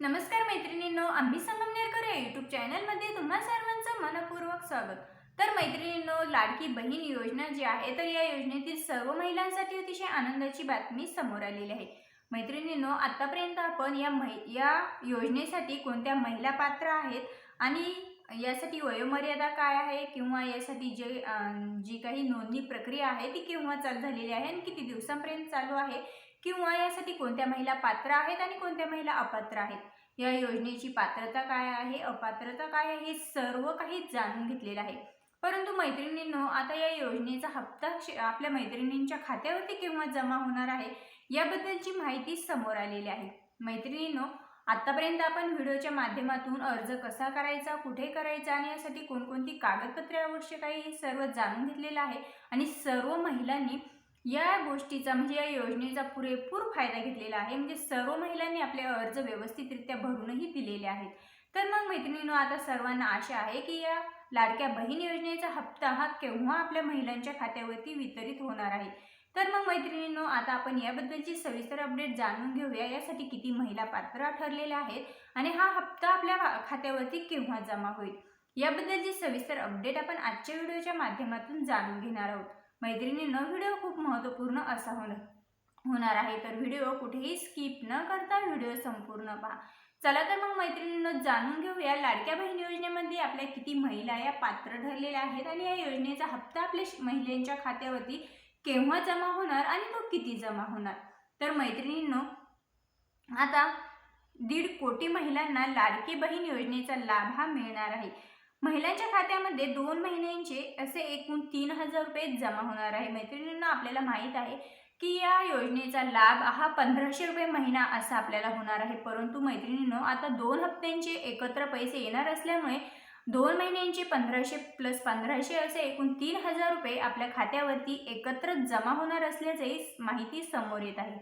नमस्कार मैत्रिणींनो आम्ही संगमनेरकर या यूट्यूब चॅनलमध्ये तुम्हा सर्वांचं मनपूर्वक स्वागत. तर मैत्रिणींनो लाडकी बहीण योजना जी आहे तर या योजनेतील सर्व महिलांसाठी अतिशय आनंदाची बातमी समोर आलेली आहे. मैत्रिणींनो आत्तापर्यंत आपण या मै या योजनेसाठी कोणत्या महिला पात्र आहेत आणि यासाठी वयोमर्यादा काय आहे किंवा यासाठी जे जी काही नोंदणी प्रक्रिया आहे ती केव्हा चालू झालेली आहे आणि किती दिवसांपर्यंत चालू आहे किंवा यासाठी कोणत्या महिला पात्र आहेत आणि कोणत्या महिला अपात्र आहेत? या योजनेची पात्रता काय आहे? अपात्रता काय आहे? हे सर्व काही जाणून घेतलेलं आहे. परंतु मैत्रिणींनो आता या योजनेचा हप्ता आपल्या मैत्रिणींच्या खात्यावरती केव्हा जमा होणार आहे? याबद्दलची माहिती समोर आलेली आहे. मैत्रिणींनो आतापर्यंत आपण व्हिडिओच्या माध्यमातून अर्ज कसा करायचा कुठे करायचा आणि यासाठी कोणकोणती कागदपत्रे आवश्यक आहे हे सर्व जाणून घेतलेलं आहे. आणि सर्व महिलांनी या गोष्टीचा म्हणजे या योजनेचा पुरेपूर फायदा घेतलेला आहे. म्हणजे सर्व महिलांनी आपले अर्ज व्यवस्थितरित्या भरूनही दिलेले आहेत. तर मग मैत्रिणींनो आता सर्वांना आशा आहे की या लाडक्या बहीण योजनेचा हप्ता हा केव्हा आपल्या महिलांच्या खात्यावरती वितरित होणार आहे? तर मग मैत्रिणींनो आता आपण याबद्दलची सविस्तर अपडेट जाणून घेऊया. यासाठी किती महिला पात्र ठरलेल्या आहेत आणि हा हप्ता आपल्या खात्यावरती केव्हा जमा होईल? याबद्दलची सविस्तर अपडेट आपण आजच्या व्हिडिओच्या माध्यमातून जाणून घेणार आहोत. मैत्रिणींनो व्हिडिओ खूप महत्त्वपूर्ण असा होणार होणार आहे. तर व्हिडिओ कुठेही स्किप न करता व्हिडिओ संपूर्ण पहा. चला तर मग मैत्रिणींनो जाणून घेऊया लाडक्या बहीण योजनेमध्ये आपल्या किती महिला या पात्र ठरलेल्या आहेत आणि या योजनेचा हप्ता आपल्या श- महिलांच्या खात्यावरती केव्हा जमा होणार आणि तो किती जमा होणार? तर मैत्रिणींनो आता दीड कोटी महिलांना लाडकी बहीण योजनेचा लाभ हा मिळणार आहे. महिलांच्या खात्यामध्ये दोन महिन्यांचे असे एकूण तीन हजार रुपये जमा होणार आहे. मैत्रिणींना आपल्याला माहीत आहे की या योजनेचा लाभ हा पंधराशे रुपये महिना असा आपल्याला होणार आहे. परंतु मैत्रिणींनो आता दोन हप्त्यांचे एकत्र पैसे येणार असल्यामुळे दोन महिन्यांचे पंधराशे प्लस पंधराशे असे एकूण तीन हजार रुपये आपल्या खात्यावरती एकत्र जमा होणार असल्याचंही माहिती समोर येत आहे.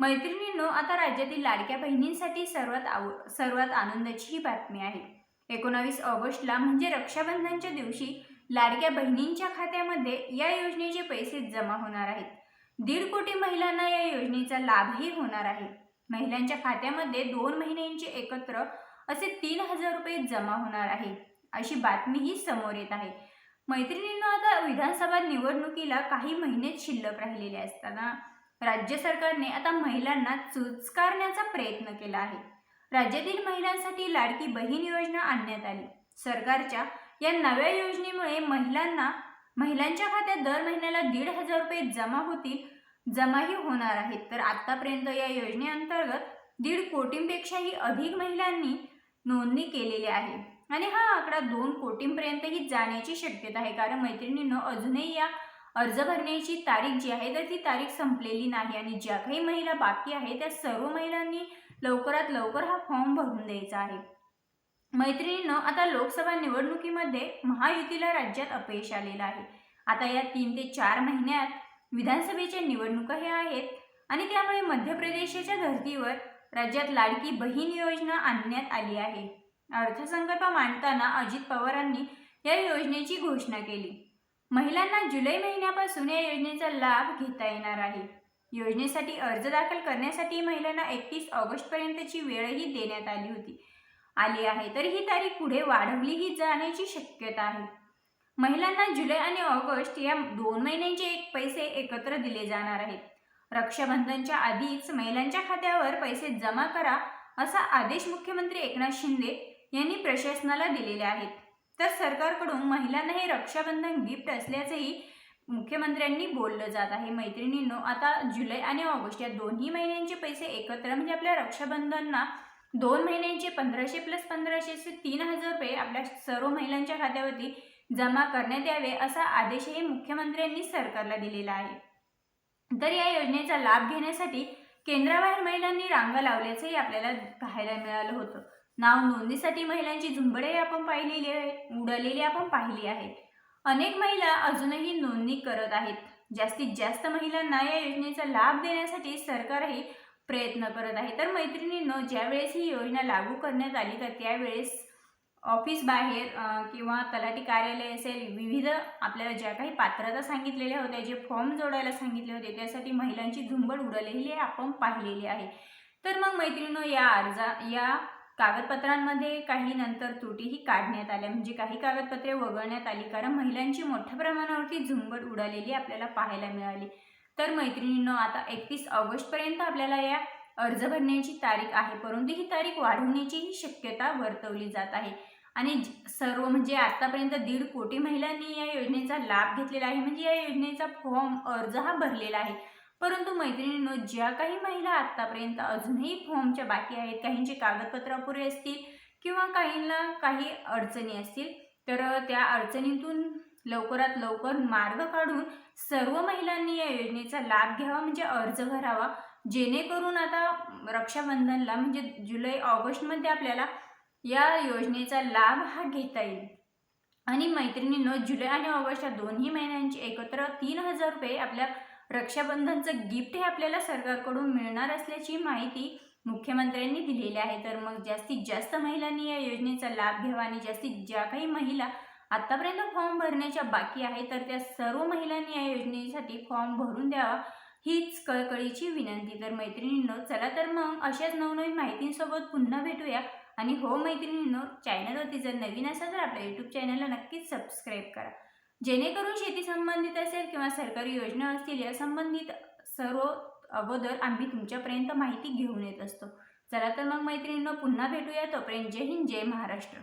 मैत्रिणींनो आता राज्यातील लाडक्या बहिणींसाठी सर्वात आव सर्वात आनंदाची ही बातमी आहे. एकोणावीस ऑगस्टला म्हणजे रक्षाबंधनच्या दिवशी लाडक्या बहिणींच्या खात्यामध्ये या योजनेचे पैसे जमा होणार आहेत. दीड कोटी महिलांना या योजनेचा लाभही होणार आहे. महिलांच्या खात्यामध्ये दोन महिन्यांचे एकत्र असे तीन हजार रुपये जमा होणार आहे अशी बातमीही समोर येत आहे. मैत्रिणींनो आता विधानसभा निवडणुकीला काही महिनेच शिल्लक राहिलेले असताना राज्य सरकारने आता महिलांना चुचकारण्याचा प्रयत्न केला आहे. राज्यातील महिलांसाठी लाडकी बहीण योजना आणण्यात आली. सरकारच्या या नव्या योजनेमुळे महिलांना महिलांच्या खात्यात दर महिन्याला दीड हजार रुपये जमा होतील जमाही होणार आहेत. तर आतापर्यंत या योजनेअंतर्गत दीड कोटींपेक्षाही अधिक महिलांनी नोंदणी केलेली आहे. आणि हा आकडा दोन कोटींपर्यंतही जाण्याची शक्यता आहे. कारण मैत्रिणींनो अजूनही या अर्ज भरण्याची तारीख जी आहे तर ती तारीख संपलेली नाही. आणि ज्या काही महिला बाकी आहे त्या सर्व महिलांनी लवकरात लवकर हा फॉर्म भरून द्यायचा आहे. मैत्रिणीनं आता लोकसभा निवडणुकीमध्ये महायुतीला राज्यात अपयश आलेलं आहे. आता या तीन ते चार महिन्यात विधानसभेच्या निवडणुका हे आहेत आणि त्यामुळे मध्य प्रदेशाच्या धर्तीवर राज्यात लाडकी बहीण योजना आणण्यात आली आहे. अर्थसंकल्प मांडताना अजित पवारांनी या योजनेची घोषणा केली. महिलांना जुलै महिन्यापासून या योजनेचा लाभ घेता येणार आहे. योजनेसाठी अर्ज दाखल करण्यासाठी महिलांना एकतीस ऑगस्टपर्यंतची वेळही देण्यात आली होती. आली आहे. तर ही तारीख पुढे वाढवलीही जाण्याची शक्यता आहे. महिलांना जुलै आणि ऑगस्ट या दोन महिन्यांचे एक पैसे एकत्र दिले जाणार आहेत. रक्षाबंधनच्या आधीच महिलांच्या खात्यावर पैसे जमा करा असा आदेश मुख्यमंत्री एकनाथ शिंदे यांनी प्रशासनाला दिलेले आहेत. तर सरकारकडून महिलांना हे रक्षाबंधन गिफ्ट असल्याचंही मुख्यमंत्र्यांनी बोललं जात आहे मैत्रिणींनो आता जुलै आणि ऑगस्ट या दोन्ही महिन्यांचे पैसे एकत्र म्हणजे आपल्या रक्षाबंधनना दोन महिन्यांचे पंधराशे प्लस पंधराशे असे तीन हजार रुपये आपल्या सर्व महिलांच्या खात्यावरती जमा करण्यात यावे असा आदेशही मुख्यमंत्र्यांनी सरकारला दिलेला आहे. तर या योजनेचा लाभ घेण्यासाठी केंद्राबाहेर महिलांनी रांगा लावल्याचंही आपल्याला पाहायला मिळालं होतं. नाव नोंदणीसाठी महिलांची झुंबडे आपण पाहिलेली आहे उडालेली आपण पाहिली आहेत अनेक महिला अजूनही नोंदणी करत आहेत. जास्तीत जास्त महिलांना या योजनेचा लाभ देण्यासाठी सरकारही प्रयत्न करत आहे. तर मैत्रिणींनो ज्यावेळेस ही योजना लागू करण्यात आली तर त्यावेळेस ऑफिस बाहेर किंवा तलाठी कार्यालय असेल विविध आपल्याला ज्या काही पात्रता सांगितलेल्या होत्या जे फॉर्म जोडायला सांगितले होते त्यासाठी महिलांची झुंबड उडालेली आपण पाहिलेली आहे. तर मग मैत्रिणींनो या अर्जा या कागदपत्रांमध्ये काही नंतर त्रुटीही काढण्यात आल्या. म्हणजे काही कागदपत्रे वगळण्यात आली. कारण महिलांची मोठ्या प्रमाणावरती झुंबड उडालेली आपल्याला पाहायला मिळाली. तर मैत्रिणींनो आता एकतीस ऑगस्टपर्यंत आपल्याला या अर्ज भरण्याची तारीख आहे. परंतु ही तारीख वाढवण्याचीही शक्यता वर्तवली जात आहे. आणि ज- सर्व म्हणजे आतापर्यंत दीड कोटी महिलांनी या योजनेचा लाभ घेतलेला आहे. म्हणजे या योजनेचा फॉर्म अर्ज हा भरलेला आहे. परंतु मैत्रिणींनो ज्या काही महिला आत्तापर्यंत अजूनही फॉर्मच्या बाकी आहेत काहींचे कागदपत्र अपुरे असतील किंवा काहींना काही अडचणी असतील तर त्या अडचणीतून लवकरात लवकर मार्ग काढून सर्व महिलांनी या योजनेचा लाभ घ्यावा म्हणजे अर्ज भरावा जेणेकरून आता रक्षाबंधनला म्हणजे जुलै ऑगस्टमध्ये आपल्याला या योजनेचा लाभ हा घेता येईल. आणि मैत्रिणींनो जुलै आणि ऑगस्ट या दोन्ही महिन्यांची एकत्र तीन हजार रुपये आपल्या रक्षाबंधनचं गिफ्ट हे आपल्याला सरकारकडून मिळणार असल्याची माहिती मुख्यमंत्र्यांनी दिलेली आहे. तर मग जास्तीत जास्त महिलांनी या योजनेचा लाभ घ्यावा आणि जास्तीत ज्या काही महिला आतापर्यंत फॉर्म भरण्याच्या बाकी आहे तर त्या सर्व महिलांनी या योजनेसाठी फॉर्म भरून द्यावा हीच कळकळीची विनंती. तर मैत्रिणींनो चला तर मग अशाच नवनवीन माहितींसोबत पुन्हा भेटूया. आणि हो मैत्रिणींनो चॅनलवरती जर नवीन असाल तर आपल्या यूट्यूब चॅनलला नक्कीच सबस्क्राईब करा. जेणेकरून शेती संबंधित असेल किंवा सरकारी योजना असतील या संबंधित सर्व अगोदर आम्ही तुमच्यापर्यंत माहिती घेऊन येत असतो. चला तर मग मैत्रिणींना पुन्हा भेटूया तोपर्यंत जय हिंद जय महाराष्ट्र.